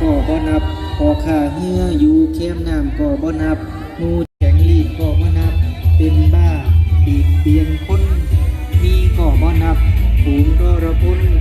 ก็บ่นับพอข้าเหืออยู่เข้มน้ำก็บ่นับงูแข็งลีดก็บ่นับ เป็นบ้าปีกเบียนคนมีก็บ่นับฝูงก็ระพุนน